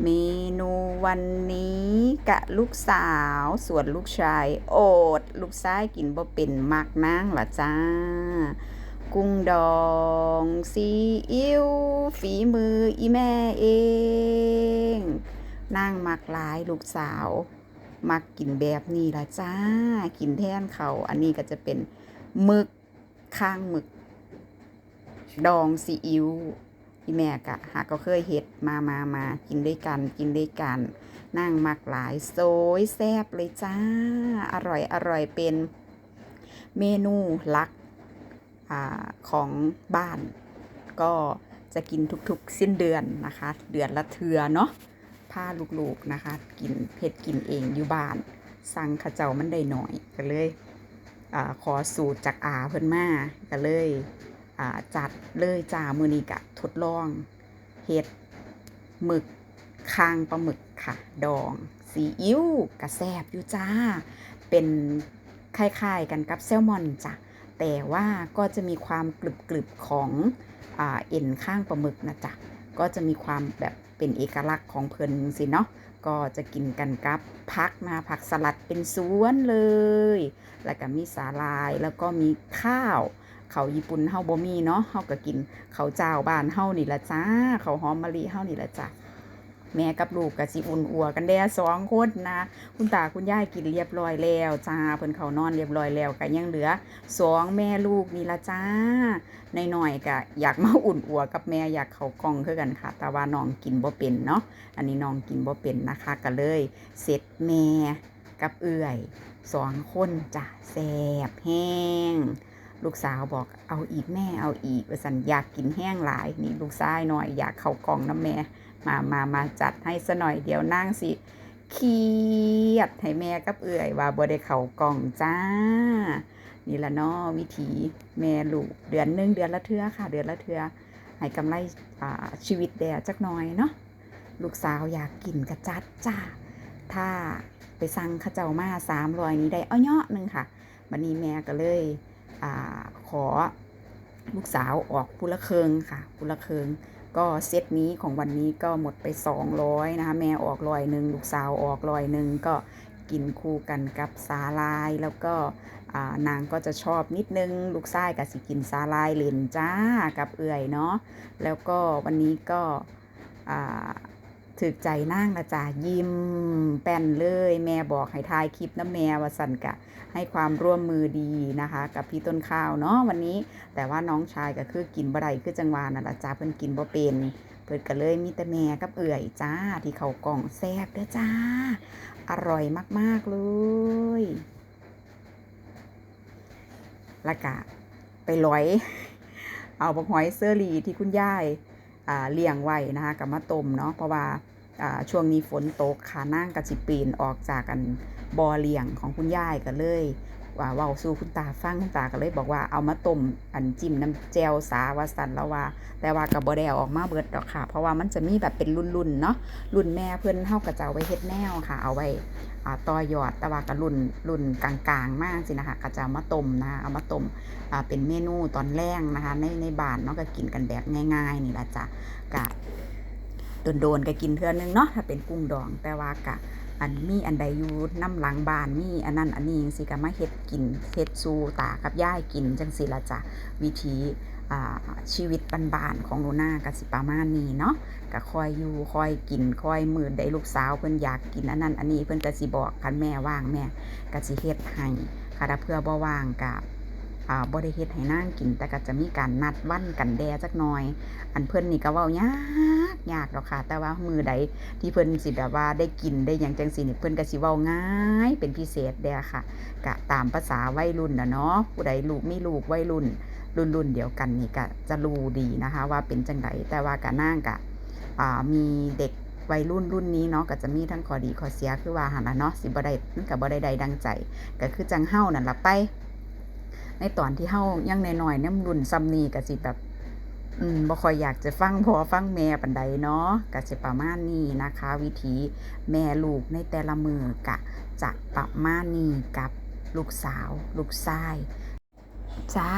เมนูวันนี้กะลูกสาวส่วนลูกชายโอด ลูกชายกินบ่เป็นมักนางล่ะจ้า กุ้งดองซีอิ๊วฝีมืออีแม่เองนางมักหลายลูกสาว มักกินแบบนี้ล่ะจ้า กินแทนเขาอันนี้ก็จะเป็นหมึกข้างหมึก ดองซีอิ๊ว พี่แม่กะหากก็เคยเฮ็ดมามามากินด้วยกันกินด้วยกัน นั่งมักหลายโซยแซ่บเลยจ้า อร่อยอร่อยเป็นเมนูหลักอของบ้าน ก็จะกินทุกๆสิ้นเดือนนะคะ เดือนละเทือเนาะพาลูกๆนะคะ กินเผ็ดกินเองอยู่บ้าน สั่งข้าเจ้ามันได้หน่อยก็เลยอขอสูตรจากอาเพิ่นมาก็เลย จัดเลยจ้ามือนี้กะทดลองเห็ดหมึกคางปลาหมึกค่ะ ดองซีอิ๊วกระแซบอยู่จ้า เป็นคล้ายๆกันกับแซลมอนจ้ะแต่ว่าก็จะมีความกรึบๆของอเอ็นข้างปลาหมึกนะจ๊ะก็จะมีความแบบเป็นเอกลักษณ์ของเพิ่นสิเนาะก็จะกินกันกับผักนะผักสลัดเป็นสวนเลย แล้วก็มีสาลายแล้วก็มีข้าว เขาญี่ปุ่นเฮาบ่มีเนาะเฮาก็กินเขาวเจ้าบ้านเฮานี่ละจ้าเขาวหอมมะลิเฮานี่ละจ้าแม่กับลูกก็สิอุ่นอัวกันแด่สองคนนะ คุณตาคุณยายกินเรียบร้อยแล้วจ้าเพิ่นเขานอนเรียบร้อยแล้วก็ยังเหลือสองแม่ลูกนี่ละจ้าในหน่อยก็อยากมาอุ่นอัวกับแม่อยากเขากองคือกันค่ะ แต่ว่าน้องกินบ่เป็นเนาะอันนี้น้องกินบ่เป็นนะคะก็เลยเสร็จแม่กับเอื่อยสองคนจ้ะแซ่บแห้ง ลูกสาวบอกเอาอีกแม่เอาอีกสันอยากกินแห้งหลายนี่ลูกชายหน่อยอยากเข้ากล่องน้ำแม่มามามาจัดให้ซะหน่อยเดี๋ยวนั่งสิเครียดให้แม่กับเอื่อยว่าบ่ได้เข้ากล่องจ้า นี่ละเนาะวิธีแม่ลูกเดือนหนึ่งเดือนละเทือค่ะ เดือนละเทือให้กำไรชีวิตแด่จักหน่อยเนาะลูกสาวอยากกินกระจัดจ้า ถ้าไปสั่งข้าเจ้ามาสามรอยนี้ได้เอาเนาะหนึ่งค่ะ บันนี้แม่ก็เลย อขอลูกสาวออกพุละเคิงค่ะพุละเคิง ก็เซตนี้ของวันนี้ก็หมดไป 200นะคะแม่ออกรอยหนึ่งลูกสาวออกรอยหนึ่งก็กินคู่กันกับสาลายแล้วก็นางก็จะชอบนิดนึง ลูกชายกับสิกินสาลายเลนจ้ากับเอื่อยเนาะแล้วก็วันนี้ก็ ถึกใจนั่งนะจ๊ะยิ้มแป้นเลย แม่บอกให้ทายคลิปน้ำแม่วสันกะ ให้ความร่วมมือดีนะคะ กับพี่ต้นข้าวเนาะวันนี้ แต่ว่าน้องชายก็คือกินบ่ไดคือจังหวานั่นละจ้าเพิ่นกินบ่เป็นเพิ่นก็เลยมีแต่แม่กับเอื่อยจ้าที่เขากล่องแซ่บเด้อจ้า อร่อยมากๆเลยล้วก็ไปลอย เอาบักหอยเซอรี่ที่คุณยายอ่า เลี้ยงไว้นะคะกับมาต้มเนาะเพราะว่าช่วงนี้ฝนตกขานั่งกระสิปีนออกจากกันบอเลี้ยงของคุณยายก็เลย ว่าเว้าสู่คุณตาฟังคุณตาก็เลยบอกว่าเอามาต้มอันจิ้มน้ำแจวสาวาสันแล้วว่า แต่ว่ากับ่ได้เอออกมาเบิดดอกค่ะ เพราะว่ามันจะมีแบบเป็นรุ่นๆเนาะรุ่นแม่เพื่อนเฮากระเจ้าไว้เฮ็ดแนวค่ะ เอาไว้อ่าต่อยอดแต่ว่ากับรุ่นรุ่นกลางๆ มากสินะคะกระเจ้ามาต้มนะเอามาต้มอ่าเป็นเมนูตอนแรกนะคะในในบ้านเนาะก็กินกันแบบง่าย ๆ นี่แหละจ้ะกะโดนๆก็กินเทื่อนึงเนาะถ้าเป็นกุ้งดองแต่ว่ากะ อันมีอันใดอยู่น้ำหลังบ้านมีอันนั้นอันนี้สิก็มาเฮ็ดกินเฮ็ดสู่ตากับย่ายกินจังสิละจ้ะวิธีชีวิตบ้านๆของหนูนาก็สิประมานีเนาะก็คอยอยู่คอยกินคอยมือได้ลูกสาวเพิ่นอยากกินอันนั้นอันนี้เพิ่นก็สิบอกคันแม่ว่างแม่ก็สิเฮ็ดให้ค่ะถ้าเพื่อบ่ว่างก็ อ่าบ่ได้เฮ็ดให้นางกินแต่ก็จะมีการนัดวันกันแดจักหน่อย อันเพิ่อนนี่ก็เว้ายากยากดอกค่ะ แต่ว่ามือใดที่เพิ่อนสิแบบว่าได้กินได้หยังจังสินี่เพิ่อนก็สิเว้าง่ายเป็นพิเศษเด้ค่ะกะตามภาษาวัยรุ่นนะเนาะผู้ใดลูกไมีลูกวัยรุ่น รุ่นรุ่นเดียวกันนี่ก็จะรู้ดีนะคะ ว่าเป็นจังไดแต่ว่ากะนางกะมีเด็กวัยรุ่นรุ่นนี้เนาะก็จะมีทั้งข้อดีข้อเสียคือว่าหันนะเนาะสิบ่ได้มันก็บ่ได้ใดดังใจก็คือจังเฮานั่นละไป ในตอนที่เฮายังน้อยๆเนี่ยรุ่นซัมนีก็สิแบบอืมบ่ค่อยอยากจะฟังพ่อฟังแม่ปันใดเนาะก็สิประมาณนี้นะคะ วิธีแม่ลูกในแต่ละมือกะจะประมาณนี้กับลูกสาว ลูกชาย จ้า